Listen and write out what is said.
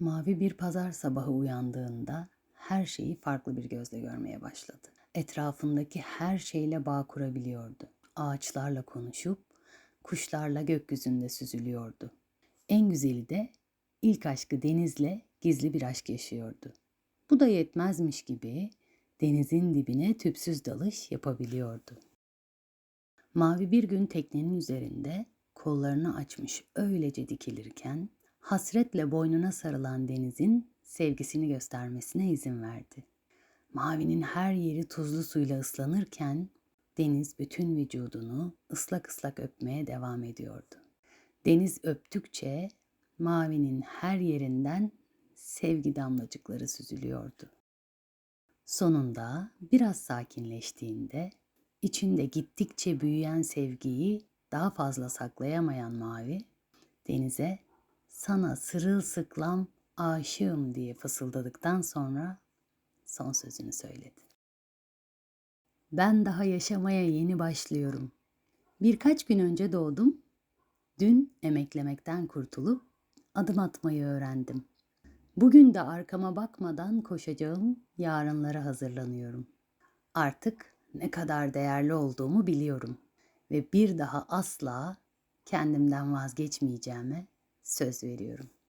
Mavi bir pazar sabahı uyandığında her şeyi farklı bir gözle görmeye başladı. Etrafındaki her şeyle bağ kurabiliyordu. Ağaçlarla konuşup kuşlarla gökyüzünde süzülüyordu. En güzeli de ilk aşkı denizle gizli bir aşk yaşıyordu. Bu da yetmezmiş gibi denizin dibine tüpsüz dalış yapabiliyordu. Mavi bir gün teknenin üzerinde kollarını açmış öylece dikilirken hasretle boynuna sarılan denizin sevgisini göstermesine izin verdi. Mavinin her yeri tuzlu suyla ıslanırken deniz bütün vücudunu ıslak ıslak öpmeye devam ediyordu. Deniz öptükçe mavinin her yerinden sevgi damlacıkları süzülüyordu. Sonunda biraz sakinleştiğinde içinde gittikçe büyüyen sevgiyi daha fazla saklayamayan Mavi denize sana sırılsıklam aşığım diye fısıldadıktan sonra son sözünü söyledi. Ben daha yaşamaya yeni başlıyorum. Birkaç gün önce doğdum. Dün emeklemekten kurtulup adım atmayı öğrendim. Bugün de arkama bakmadan koşacağım yarınlara hazırlanıyorum. Artık ne kadar değerli olduğumu biliyorum ve bir daha asla kendimden vazgeçmeyeceğime söz veriyorum.